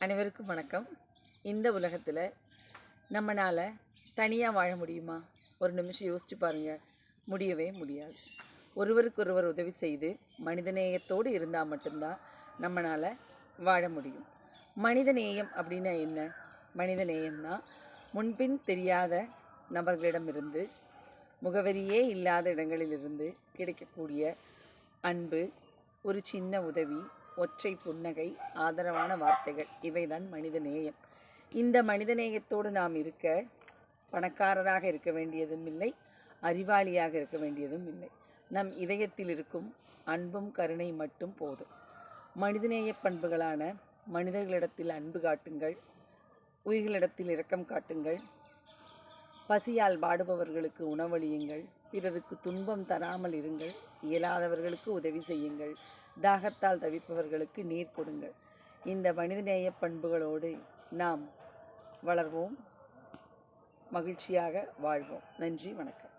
அனைவருக்கும் வணக்கம். இந்த உலகத்தில் நம்மளால் தனியாக வாழ முடியுமா? ஒரு நிமிஷம் யோசிச்சு பாருங்கள் முடியவே முடியாது. ஒருவருக்கொருவர் உதவி செய்து மனிதநேயத்தோடு இருந்தால் மட்டும்தான் நம்மளால் வாழ முடியும். மனிதநேயம் அப்படின்னா என்ன? மனிதநேயம்னா முன்பின் தெரியாத நபர்களிடமிருந்து முகவரியே இல்லாத இடங்களிலிருந்து கிடைக்கக்கூடிய அன்பு ஒரு சின்ன உதவி ஒற்றை புன்னகை ஆதரவான வார்த்தைகள் இவைதான் மனித நேயம். இந்த மனித நேயத்தோடு நாம் இருக்க பணக்காரராக இருக்க வேண்டியதும் இல்லை அறிவாளியாக இருக்க வேண்டியதும் இல்லை. நம் இதயத்தில் இருக்கும் அன்பும் கருணை மட்டும் போதும். மனிதநேய பண்புகளான மனிதர்களிடத்தில் அன்பு காட்டுங்கள் உயிர்களிடத்தில் இரக்கம் காட்டுங்கள் பசியால் வாடுபவர்களுக்கு உணவளியுங்கள். பிறருக்கு துன்பம் தராமல் இருங்கள். இயலாதவர்களுக்கு உதவி செய்யுங்கள். தாகத்தால் தவிப்பவர்களுக்கு நீர் கொடுங்கள். இந்த மனிதநேய பண்புகளோடு நாம் வளர்வோம். மகிழ்ச்சியாக வாழ்வோம். நன்றி வணக்கம்.